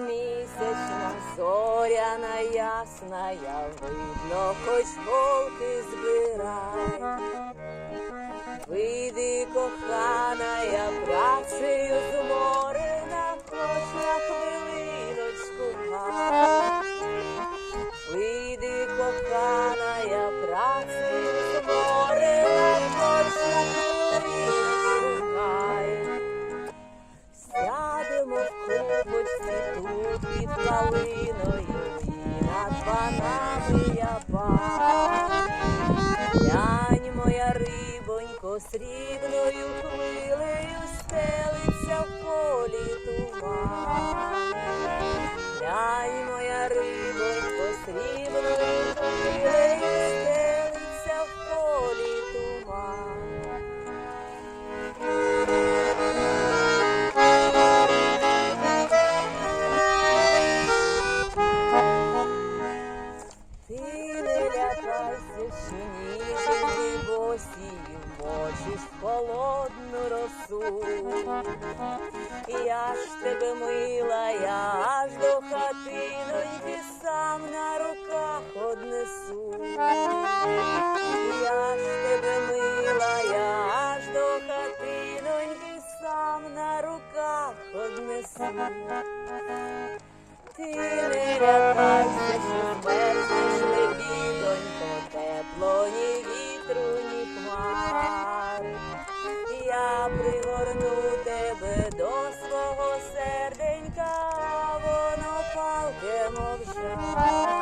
місячна, зоряна ясна, я видно, хоч волки збирай, вийди кохана, я працею моря. Рибонько, срібною хвилею стелиться в полі туман. Глянь, моя рибонько, срібною хвилею стелиться в полі туман. Ти не лякайся, що ніженьки босі хочеш холодну росу, я ж тебе мила, я аж до хатиноньки сам на руках однесу, я ж тебе мила, я аж до хатиноньки сам на руках однесу, ти не лякайся, що змерзнеш, лебідонько, тепло ні. Горну тебе до свого серденька, воно палке мовча.